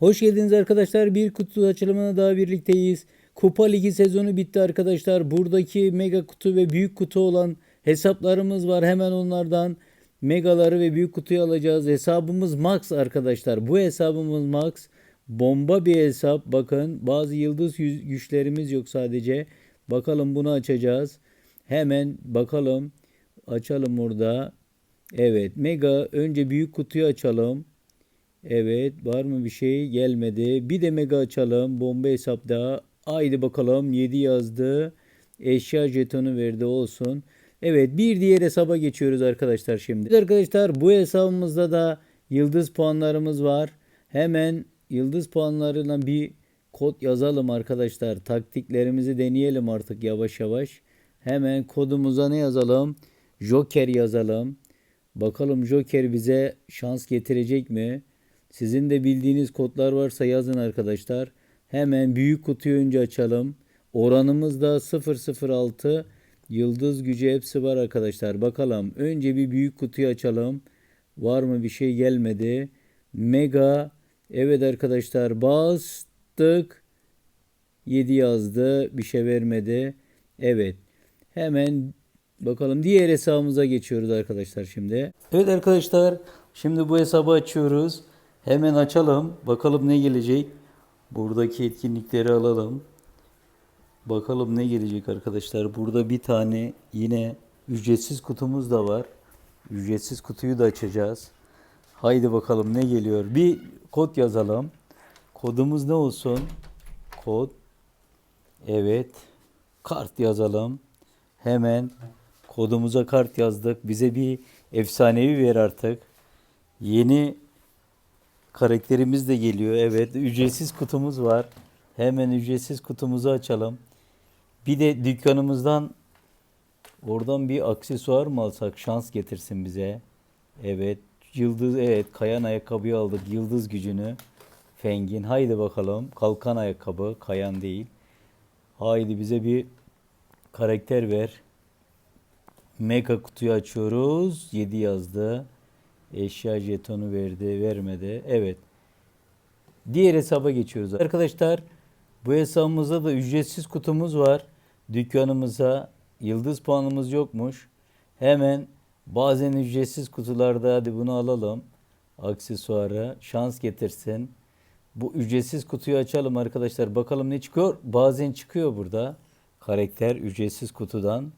Hoş geldiniz arkadaşlar. Bir kutu açılımına daha birlikteyiz. Kupa Ligi sezonu bitti arkadaşlar. Buradaki mega kutu ve büyük kutu olan hesaplarımız var. Hemen onlardan megaları ve büyük kutuyu alacağız. Hesabımız max arkadaşlar. Bu hesabımız max. Bomba bir hesap. Bakın bazı yıldız güçlerimiz yok sadece. Bakalım bunu açacağız. Hemen bakalım. Açalım burada. Evet mega önce büyük kutuyu açalım. Evet var mı bir şey gelmedi. Bir de mega açalım. Bomba hesapta. Haydi bakalım 7 yazdı. Eşya jetonu verdi olsun. Evet bir diğer hesaba geçiyoruz arkadaşlar şimdi. Evet Arkadaşlar bu hesabımızda da yıldız puanlarımız var. Hemen yıldız puanlarıyla bir kod yazalım arkadaşlar. Taktiklerimizi deneyelim artık yavaş yavaş. Hemen kodumuza ne yazalım? Joker yazalım. Bakalım Joker bize şans getirecek mi? Sizin de bildiğiniz kodlar varsa yazın arkadaşlar. Hemen büyük kutuyu önce açalım. Oranımız da 006. Yıldız gücü hepsi var arkadaşlar. Bakalım. Önce bir büyük kutuyu açalım. Var mı bir şey gelmedi. Mega. Evet arkadaşlar bastık. 7 yazdı. Bir şey vermedi. Evet. Hemen bakalım diğer hesabımıza geçiyoruz arkadaşlar şimdi. Evet arkadaşlar şimdi bu hesabı açıyoruz. Hemen açalım. Bakalım ne gelecek. Buradaki etkinlikleri alalım. Bakalım ne gelecek arkadaşlar. Burada bir tane yine ücretsiz kutumuz da var. Ücretsiz kutuyu da açacağız. Haydi bakalım ne geliyor. Bir kod yazalım. Kodumuz ne olsun? Kod Evet. Kart yazalım. Hemen kodumuza kart yazdık. Bize bir efsanevi ver artık. Yeni karakterimiz de geliyor. Evet. Ücretsiz kutumuz var. Hemen ücretsiz kutumuzu açalım. Bir de dükkanımızdan oradan bir aksesuar mı alsak şans getirsin bize. Evet. Yıldız evet kayan ayakkabıyı aldık. Yıldız gücünü. Fengin. Haydi bakalım. Kalkan ayakkabı. Kayan değil. Haydi bize bir karakter ver. Mega kutuyu açıyoruz. 7 yazdı. Eşya jetonu verdi, vermedi. Evet. Diğer hesaba geçiyoruz. Arkadaşlar bu hesabımızda da ücretsiz kutumuz var. Dükkanımıza yıldız puanımız yokmuş. Hemen bazen ücretsiz kutularda hadi bunu alalım. Aksesuarı şans getirsin. Bu ücretsiz kutuyu açalım arkadaşlar. Bakalım ne çıkıyor? Bazen çıkıyor burada. Karakter ücretsiz kutudan.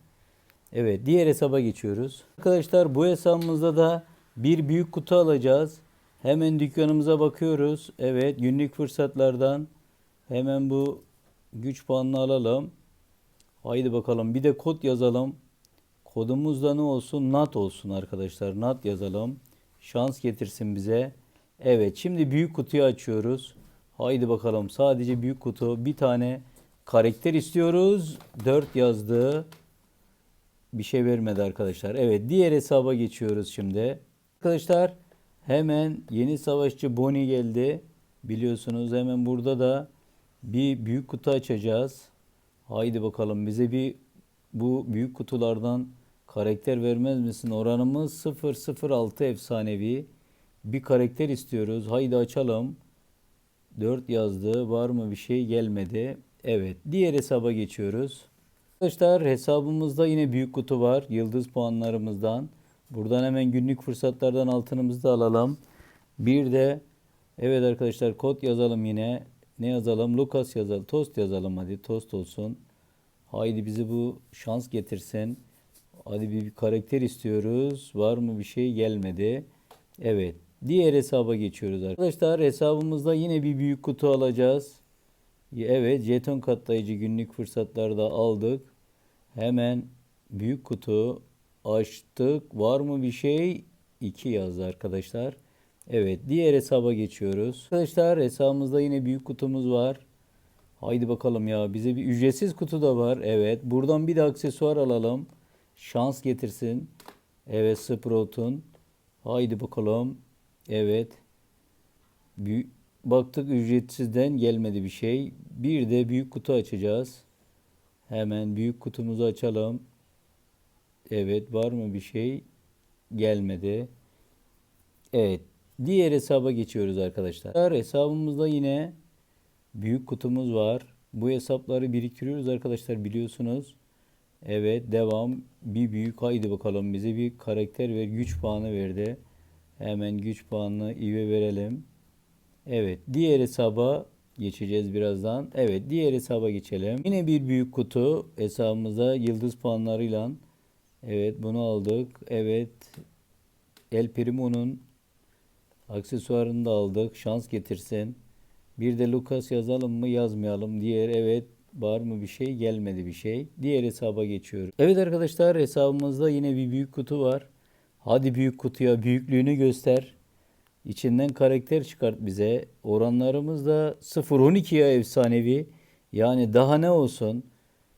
Evet diğer hesaba geçiyoruz. Arkadaşlar bu hesabımızda da bir büyük kutu alacağız. Hemen dükkanımıza bakıyoruz. Evet günlük fırsatlardan hemen bu güç puanını alalım. Haydi bakalım bir de kod yazalım. Kodumuz da ne olsun? NAT olsun arkadaşlar. NAT yazalım. Şans getirsin bize. Evet şimdi büyük kutuyu açıyoruz. Haydi bakalım sadece büyük kutu. Bir tane karakter istiyoruz. 4 yazdı. Bir şey vermedi arkadaşlar. Evet diğer hesaba geçiyoruz şimdi. Arkadaşlar hemen yeni savaşçı Bonnie geldi. Biliyorsunuz hemen burada da bir büyük kutu açacağız. Haydi bakalım bize bir bu büyük kutulardan karakter vermez misin? Oranımız 006 efsanevi. Bir karakter istiyoruz. Haydi açalım. 4 yazdı. Var mı bir şey gelmedi. Evet. Diğer hesaba geçiyoruz. Arkadaşlar hesabımızda yine büyük kutu var. Yıldız puanlarımızdan. Buradan hemen günlük fırsatlardan altınımızı da alalım. Bir de evet arkadaşlar kod yazalım yine. Ne yazalım? Lucas yazalım. Tost yazalım hadi. Tost olsun. Haydi bizi bu şans getirsin. Hadi bir, bir karakter istiyoruz. Var mı bir şey gelmedi. Evet. Diğer hesaba geçiyoruz arkadaşlar. Hesabımızda yine bir büyük kutu alacağız. Evet, jeton katlayıcı günlük fırsatlarda aldık. Hemen büyük kutu açtık. Var mı bir şey? 2 yazdı arkadaşlar. Evet, diğer hesaba geçiyoruz. Arkadaşlar hesabımızda yine büyük kutumuz var. Haydi bakalım ya. Bize bir ücretsiz kutu da var. Evet. Buradan bir de aksesuar alalım. Şans getirsin. Evet Sprout'un. Haydi bakalım. Evet. Büyük, baktık ücretsizden gelmedi bir şey. Bir de büyük kutu açacağız. Hemen büyük kutumuzu açalım. Evet var mı bir şey? Gelmedi. Evet. Diğer hesaba geçiyoruz arkadaşlar. Hesabımızda yine büyük kutumuz var. Bu hesapları biriktiriyoruz arkadaşlar biliyorsunuz. Evet devam. Bir büyük haydi bakalım bize bir karakter ver. Güç puanı verdi. Hemen güç puanını İve verelim. Evet diğer hesaba geçeceğiz birazdan. Evet diğer hesaba geçelim. Yine bir büyük kutu hesabımızda yıldız puanlarıyla. Evet bunu aldık. Evet El Primo'nun aksesuarını da aldık. Şans getirsin. Bir de Lucas yazalım mı yazmayalım. Diğer evet var mı bir şey gelmedi bir şey. Diğer hesaba geçiyorum. Evet arkadaşlar hesabımızda yine bir büyük kutu var. Hadi büyük kutuya büyüklüğünü göster. İçinden karakter çıkart bize. Oranlarımız da 0-12'ye efsanevi. Yani daha ne olsun.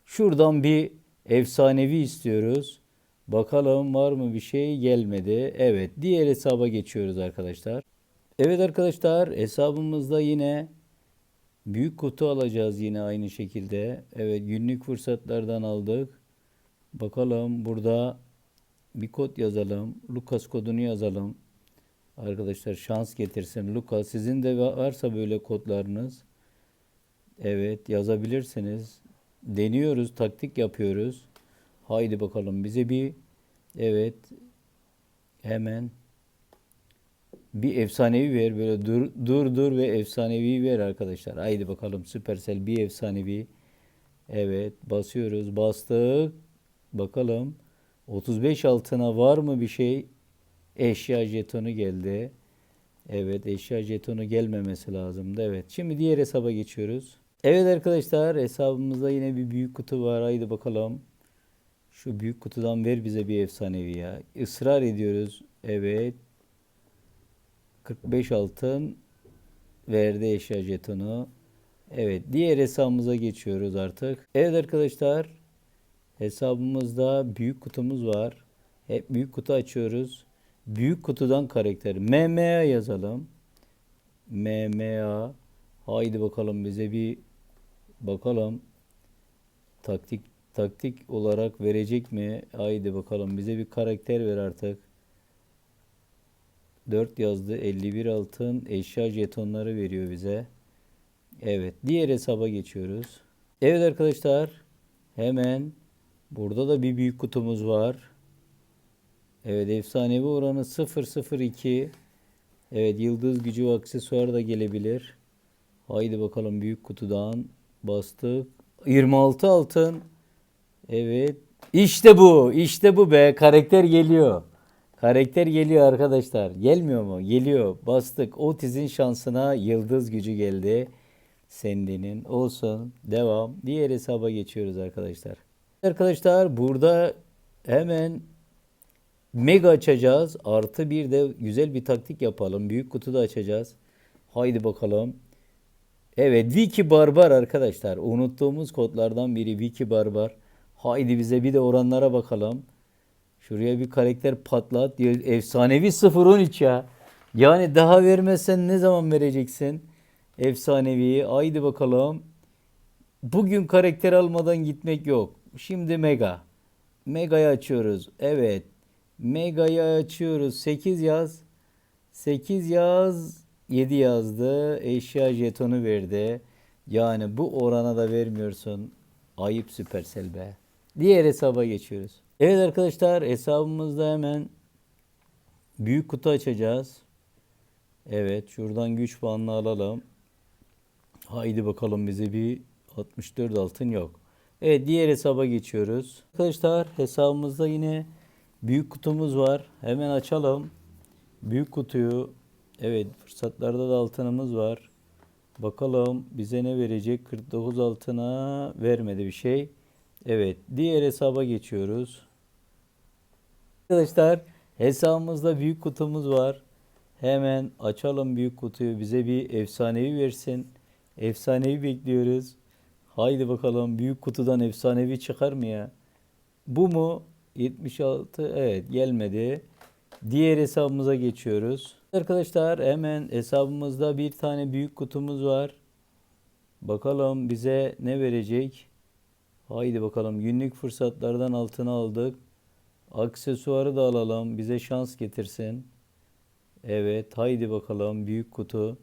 Şuradan bir efsanevi istiyoruz. Bakalım var mı bir şey gelmedi. Evet diğer hesaba geçiyoruz arkadaşlar. Evet arkadaşlar hesabımızda yine büyük kutu alacağız yine aynı şekilde. Evet günlük fırsatlardan aldık. Bakalım burada bir kod yazalım. Lucas kodunu yazalım. Arkadaşlar şans getirsin. Lucas sizin de varsa böyle kodlarınız. Evet yazabilirsiniz. Deniyoruz, taktik yapıyoruz. Haydi bakalım bize bir evet hemen bir efsanevi ver böyle dur dur dur ve efsanevi ver arkadaşlar. Haydi bakalım Supercell bir efsanevi. Evet basıyoruz. Bastık. Bakalım 35 altına var mı bir şey? Eşya jetonu geldi. Evet eşya jetonu gelmemesi lazımdı. Evet şimdi diğer hesaba geçiyoruz. Evet arkadaşlar hesabımızda yine bir büyük kutu var. Haydi bakalım. Şu büyük kutudan ver bize bir efsanevi ya. Israr ediyoruz. Evet. 45 altın verdi eşya jetonu. Evet diğer hesabımıza geçiyoruz artık. Evet arkadaşlar hesabımızda büyük kutumuz var. Hep büyük kutu açıyoruz. Büyük kutudan karakter MMA yazalım. MMA haydi bakalım bize bir bakalım taktik taktik olarak verecek mi? Haydi bakalım bize bir karakter ver artık. 4 yazdı 51 altın eşya jetonları veriyor bize. Evet diğer hesaba geçiyoruz. Evet arkadaşlar hemen burada da bir büyük kutumuz var. Evet efsanevi oranı 002. Evet yıldız gücü aksesuar da gelebilir. Haydi bakalım büyük kutudan bastık. 26 altın. Evet. İşte bu. İşte bu be. Karakter geliyor. Karakter geliyor arkadaşlar. Gelmiyor mu? Geliyor. Bastık. Otiz'in şansına yıldız gücü geldi. Sendinin. Olsun. Devam. Diğer hesaba geçiyoruz arkadaşlar. Arkadaşlar burada hemen mega açacağız. Artı bir de güzel bir taktik yapalım. Büyük kutu da açacağız. Haydi bakalım. Evet Wiki Barbar arkadaşlar. Unuttuğumuz kodlardan biri Wiki Barbar. Haydi bize bir de oranlara bakalım. Şuraya bir karakter patlat. Efsanevi 013 ya. Yani daha vermezsen ne zaman vereceksin? Efsanevi. Haydi bakalım. Bugün karakter almadan gitmek yok. Şimdi Mega. Mega'yı açıyoruz. Evet. Mega'yı açıyoruz. 8 yaz. 8 yaz. 7 yazdı. Eşya jetonu verdi. Yani bu orana da vermiyorsun. Ayıp Supercell be. Diğer hesaba geçiyoruz. Evet arkadaşlar hesabımızda hemen büyük kutu açacağız. Evet şuradan güç puanını alalım. Haydi bakalım bize bir 64 altın yok. Evet diğer hesaba geçiyoruz. Arkadaşlar hesabımızda yine büyük kutumuz var. Hemen açalım. Büyük kutuyu. Evet fırsatlarda da altınımız var. Bakalım bize ne verecek? 49 altına vermedi bir şey. Evet diğer hesaba geçiyoruz. Arkadaşlar hesabımızda büyük kutumuz var. Hemen açalım büyük kutuyu. Bize bir efsanevi versin. Efsanevi bekliyoruz. Haydi bakalım büyük kutudan efsanevi çıkar mı ya? Bu mu? 76 evet gelmedi. Diğer hesabımıza geçiyoruz. Arkadaşlar hemen hesabımızda bir tane büyük kutumuz var. Bakalım bize ne verecek? Haydi bakalım günlük fırsatlardan altına aldık. Aksesuarı da alalım. Bize şans getirsin. Evet haydi bakalım büyük kutu.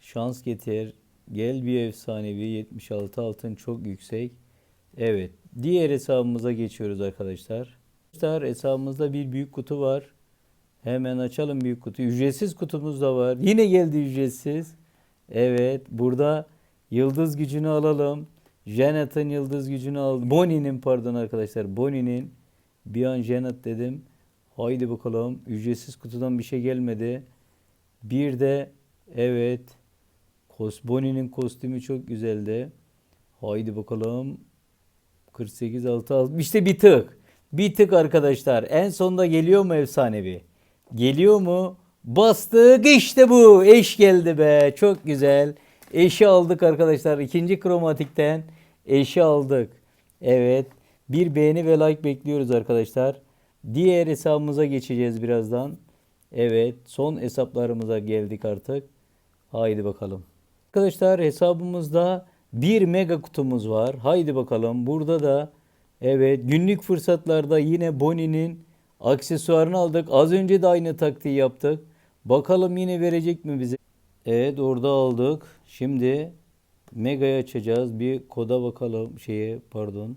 Şans getir. Gel bir efsanevi 76 altın çok yüksek. Evet. Diğer hesabımıza geçiyoruz arkadaşlar. Arkadaşlar hesabımızda bir büyük kutu var. Hemen açalım büyük kutu. Ücretsiz kutumuz da var. Yine geldi ücretsiz. Evet. Burada yıldız gücünü alalım. Janet'ın yıldız gücünü aldım. Bonnie'nin pardon arkadaşlar. Bonnie'nin bir an Janet dedim. Haydi bakalım. Ücretsiz kutudan bir şey gelmedi. Bir de evet. Bonnie'nin kostümü çok güzeldi. Haydi bakalım. 48 6 6. İşte bir tık. Bir tık arkadaşlar. En sonda geliyor mu efsanevi? Geliyor mu? Bastık işte bu. Eş geldi be. Çok güzel. Eşi aldık arkadaşlar. İkinci kromatikten eşi aldık. Evet. Bir beğeni ve like bekliyoruz arkadaşlar. Diğer hesabımıza geçeceğiz birazdan. Evet. Son hesaplarımıza geldik artık. Haydi bakalım. Arkadaşlar hesabımızda bir mega kutumuz var. Haydi bakalım. Burada da evet günlük fırsatlarda yine Bonnie'nin aksesuarını aldık. Az önce de aynı taktiği yaptık. Bakalım yine verecek mi bize? Evet orada aldık. Şimdi Mega'yı açacağız. Bir koda bakalım. Şeye pardon.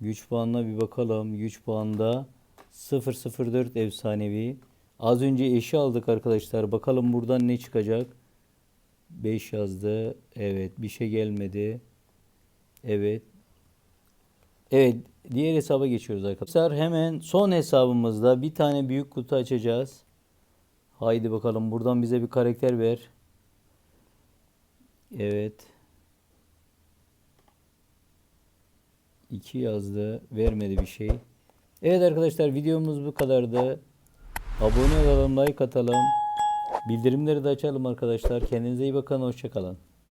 Güç puanına bir bakalım. Güç puanında 004 efsanevi. Az önce eşi aldık arkadaşlar. Bakalım buradan ne çıkacak. 5 yazdı. Evet bir şey gelmedi. Evet. Evet diğer hesaba geçiyoruz arkadaşlar. Hemen son hesabımızda bir tane büyük kutu açacağız. Haydi bakalım buradan bize bir karakter ver. Evet. 2 yazdı. Vermedi bir şey. Evet arkadaşlar videomuz bu kadardı. Abone olalım, like atalım. Bildirimleri de açalım arkadaşlar. Kendinize iyi bakın. Hoşçakalın.